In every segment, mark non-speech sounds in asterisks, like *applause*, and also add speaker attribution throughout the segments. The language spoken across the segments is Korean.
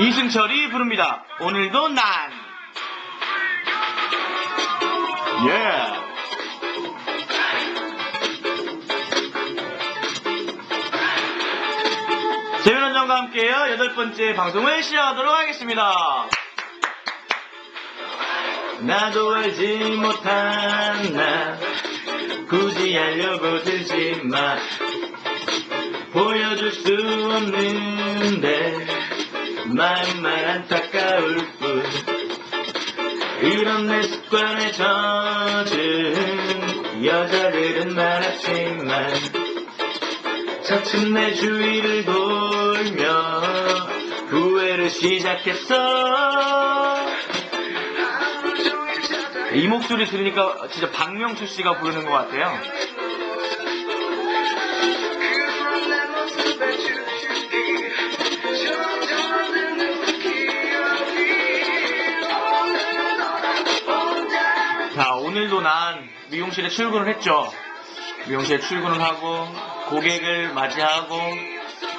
Speaker 1: 이승철이 부릅니다. 오늘도 난. 예. 재민원장과 함께요. 여덟 번째 방송을 시작하도록 하겠습니다. 나도 알지 못한 나 굳이 하려고 들지만 보여줄 수 없는데 마음만 안타까울 뿐 이런 내 습관에 젖은 여자들은 많았지만 차츰 내 주위를 돌며 후회를 시작했어 이 목소리 들으니까 진짜 박명수 씨가 부르는 것 같아요. 미용실에 출근을 했죠. 미용실에 출근을 하고 고객을 맞이하고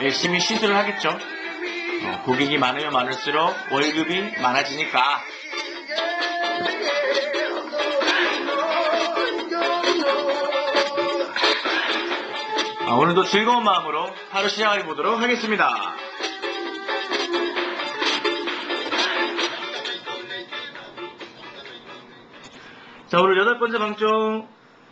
Speaker 1: 열심히 시술을 하겠죠. 어, 고객이 많으면 많을수록 월급이 많아지니까 아, 오늘도 즐거운 마음으로 하루 시작해 보도록 하겠습니다. 자, 오늘 여덟 번째 방송,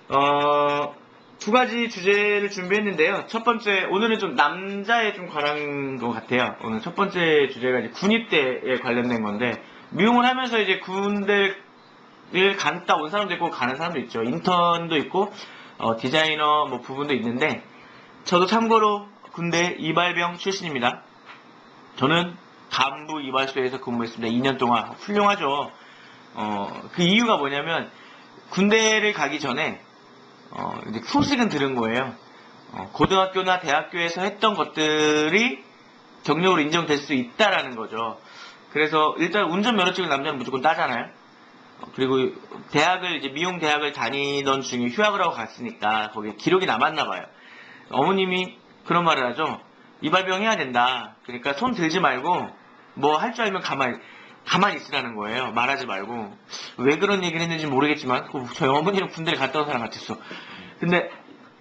Speaker 1: 어, 두 가지 주제를 준비했는데요. 첫 번째, 오늘은 좀 남자에 좀 관한 것 같아요. 오늘 첫 번째 주제가 이제 군입대에 관련된 건데, 미용을 하면서 이제 군대를 갔다 온 사람도 있고, 가는 사람도 있죠. 인턴도 있고, 어, 디자이너 뭐 부분도 있는데, 저도 참고로 군대 이발병 출신입니다. 저는 간부 이발소에서 근무했습니다. 2년 동안 훌륭하죠. 어, 그 이유가 뭐냐면 군대를 가기 전에 어, 소식은 들은 거예요. 어, 고등학교나 대학교에서 했던 것들이 경력으로 인정될 수 있다라는 거죠. 그래서 일단 운전면허 증을 남자는 무조건 따잖아요. 어, 그리고 대학을 이제 미용 대학을 다니던 중에 휴학을 하고 갔으니까 거기에 기록이 남았나 봐요. 어머님이 그런 말을 하죠. 이발병 해야 된다. 그러니까 손 들지 말고 뭐 할 줄 알면 가만히 가만히 있으라는 거예요. 말하지 말고 왜 그런 얘기를 했는지 모르겠지만 그 저희 어머니는 군대를 갔다 온 사람 같았어. 근데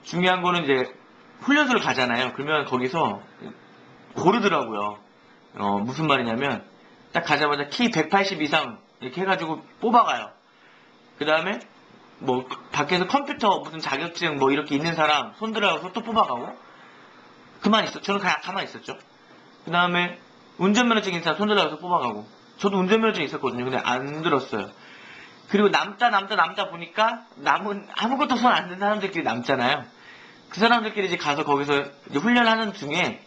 Speaker 1: 중요한 거는 이제 훈련소를 가잖아요. 그러면 거기서 고르더라고요. 어, 무슨 말이냐면 딱 가자마자 키 180 이상 이렇게 해가지고 뽑아가요. 그 다음에 뭐 밖에서 컴퓨터 무슨 자격증 뭐 이렇게 있는 사람 손 들어가서 또 뽑아가고 그만 있어. 저는 그냥 가만히 있었죠. 그 다음에 운전면허증 있는 사람 손 들어가서 뽑아가고 저도 운전면허증 있었거든요. 근데 안 들었어요. 그리고 남다 남다 남다 보니까 남은 아무것도 손 안 든 사람들끼리 남잖아요. 그 사람들끼리 이제 가서 거기서 이제 훈련하는 중에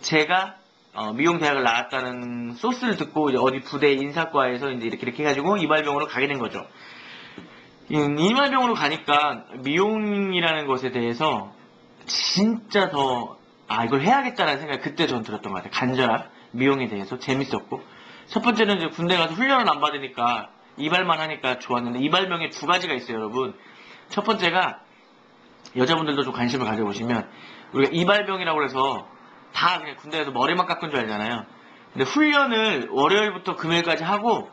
Speaker 1: 제가 어, 미용 대학을 나왔다는 소스를 듣고 어디 부대 인사과에서 이제 이렇게 이렇게 해가지고 이발병으로 가게 된 거죠. 이- 이발병으로 가니까 미용이라는 것에 대해서 진짜 더, 아, 이걸 해야겠다라는 생각이 그때 전 들었던 것 같아요. 간절한 미용에 대해서 재밌었고. 첫 번째는 이제 군대 가서 훈련을 안 받으니까 이발만 하니까 좋았는데 이발명에 두 가지가 있어요, 여러분. 첫 번째가 여자분들도 좀 관심을 가져보시면 우리가 이발병이라고 해서 다 그냥 군대에서 머리만 깎은 줄 알잖아요. 근데 훈련을 월요일부터 금요일까지 하고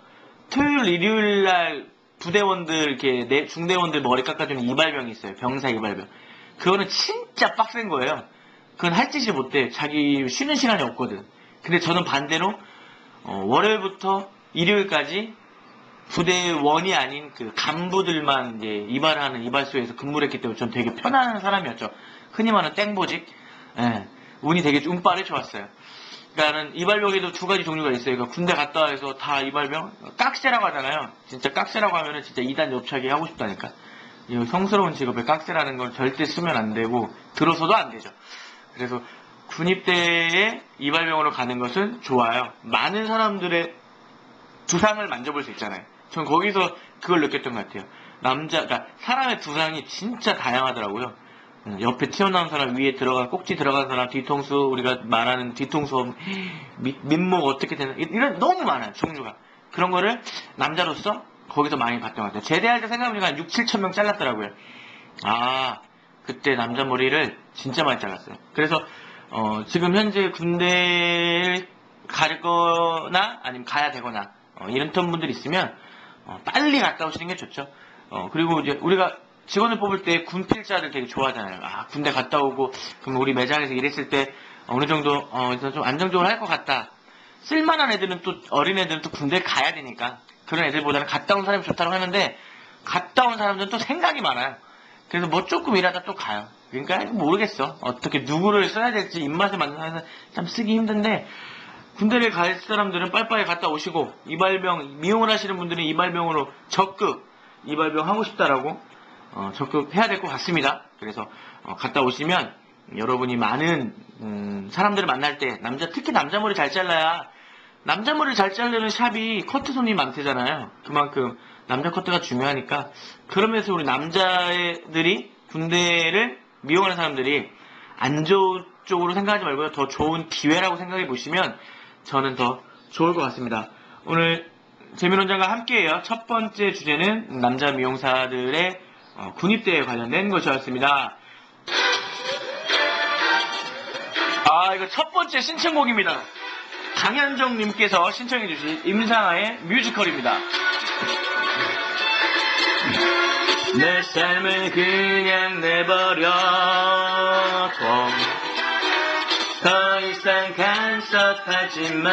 Speaker 1: 토요일, 일요일 날 부대원들 이렇게 내- 중대원들 머리 깎아주는 이발병이 있어요. 병사 이발병. 그거는 진짜 빡센 거예요. 그건 할 짓이 못돼. 자기 쉬는 시간이 없거든. 근데 저는 반대로 어, 월요일부터 일요일까지 부대원이 아닌 그 간부들만 이제 이발하는 이발소에서 근무를 했기 때문에 전 되게 편안한 사람이었죠. 흔히 말하는 땡보직. 예, 운이 되게 운빨이 좋았어요. 그러니까는 이발병에도 두 가지 종류가 있어요. 그러니까 군대 갔다 와서 다 이발병 깍새라고 하잖아요. 진짜 깍새라고 하면은 진짜 이단 옆차기 하고 싶다니까. 이 성스러운 직업에 깍새라는 걸 절대 쓰면 안 되고 들어서도 안 되죠. 그래서 군입대에 이발병으로 가는 것은 좋아요. 많은 사람들의 두상을 만져볼 수 있잖아요. 전 거기서 그걸 느꼈던 것 같아요. 남자, 그러니까 사람의 두상이 진짜 다양하더라고요. 음, 옆에 튀어나온 사람, 위에 들어간, 꼭지 들어간 사람, 뒤통수, 우리가 말하는 뒤통수, 밑, 밑목 어떻게 되는, 이- 이런 너무 많아요, 종류가. 그런 거를 남자로서 거기서 많이 봤던 것 같아요. 제대할 때 생각해보니까 한 6, 7천 명 잘랐더라고요. 아, 그때 남자 머리를 진짜 많이 잘랐어요. 그래서, 어, 지금 현재 군대 가거나 아니면 가야 되거나 어, 이런 분들이 있으면 어, 빨리 갔다 오시는 게 좋죠. 어, 그리고 이제 우리가 직원을 뽑을 때 군필자를 되게 좋아하잖아요. 아, 군대 갔다 오고, 그럼 우리 매장에서 일했을 때 어느 정도, 어, 좀 안정적으로 할 것 같다. 쓸만한 애들은 또, 어린 애들은 또 군대 가야 되니까. 그런 애들보다는 갔다 온 사람이 좋다고 하는데, 갔다 온 사람들은 또 생각이 많아요. 그래서 뭐 조금 일하다 또 가요. 그러니까 모르겠어. 어떻게 누구를 써야 될지 입맛에 맞는 참 쓰기 힘든데, 군대를 갈 사람들은 빨리빨리 갔다 오시고 이발병 미용을 하시는 분들은 이발병으로 적극 이발병 하고 싶다라고 어, 적극 해야 될 것 같습니다. 그래서 어, 갔다 오시면 여러분이 많은 음, 사람들을 만날 때 남자 특히 남자 머리 잘 잘라야 남자 머리를 잘 자르는 샵이 커트 손님이 많대잖아요. 그만큼 남자 커트가 중요하니까 그러면서 우리 남자들이 군대를 미용하는 사람들이 안 좋은 쪽으로 생각하지 말고 더 좋은 기회라고 생각해 보시면 저는 더 좋을 것 같습니다. 오늘 재민 원장과 함께해요. 첫 번째 주제는 남자 미용사들의 어, 군입대에 관련된 것이었습니다. 아, 이거 첫 번째 신청곡입니다. 강현정님께서 신청해주신 임상아의 뮤지컬입니다. 내 삶을 그냥 내버려 둬. 더 이상 간섭하지만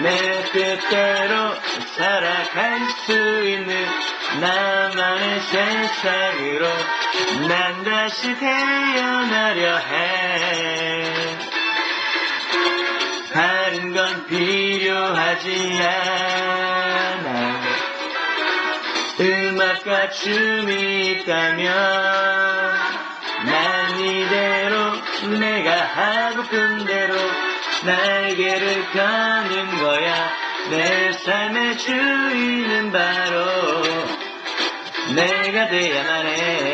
Speaker 1: 내 뜻대로 살아갈 수 있는 나만의 세상으로 난 다시 태어나려 해. 다른 건 필요하지 않아 음악과 춤이 있다면 난 이대로 내가 하고픈 대로 날개를 펴는 거야. 내 삶의 주인은 바로 내가 돼야만 해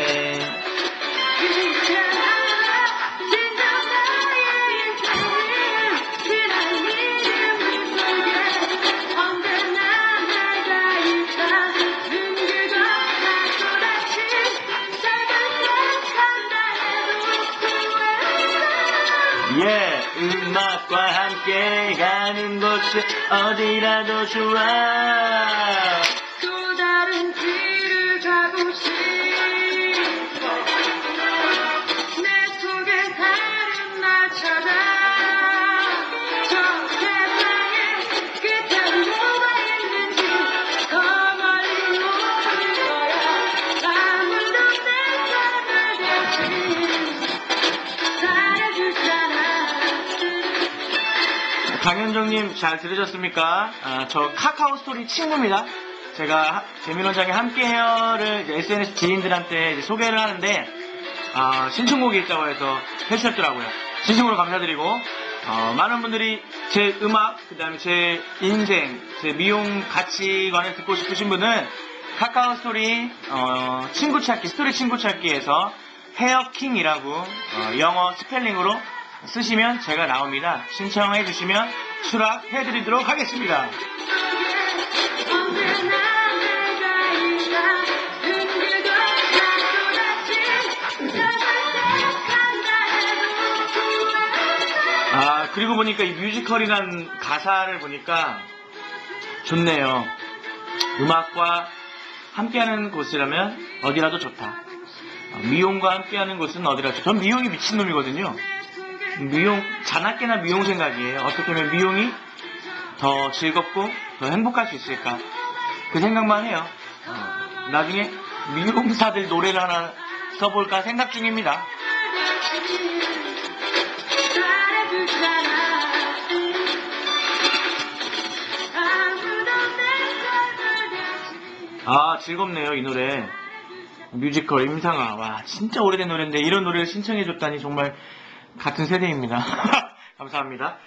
Speaker 1: 예, 음악과 함께 가는 곳이 어디라도 좋아 강현정님 잘 들으셨습니까? 아, 저 카카오 스토리 친구입니다. 제가 하- 재민원장의 함께해요를 이제 SNS 지인들한테 소개를 하는데 아, 신청곡이 있다고 해서 해주셨더라고요. 진심으로 감사드리고 어, 많은 분들이 제 음악, 그 다음에 제 인생, 제 미용 가치관을 듣고 싶으신 분은 카카오 스토리 어, 친구 찾기, 스토리 친구 찾기에서 헤어킹이라고 어, 영어 스펠링으로 쓰시면 제가 나옵니다. 신청해 주시면 하겠습니다.
Speaker 2: 다시 시작한다 해도
Speaker 1: 아, 그리고 보니까 이 뮤지컬이란 가사를 보니까 좋네요. 음악과 함께하는 곳이라면 어디라도 좋다. 어, 미용과 함께하는 곳은 어디라도. 전 미용이 미친놈이거든요. 미용, 자나깨나 미용 생각이에요. 어떻게 하면 미용이 더 즐겁고 더 행복할 수 있을까. 그 생각만 해요. 어, 나중에 미용사들 노래를 하나 써볼까 생각 중입니다. 아, 즐겁네요, 이 노래. 뮤지컬 임상아. 와, 진짜 오래된 노래인데 이런 노래를 신청해줬다니 정말 같은 세대입니다. *laughs* 감사합니다.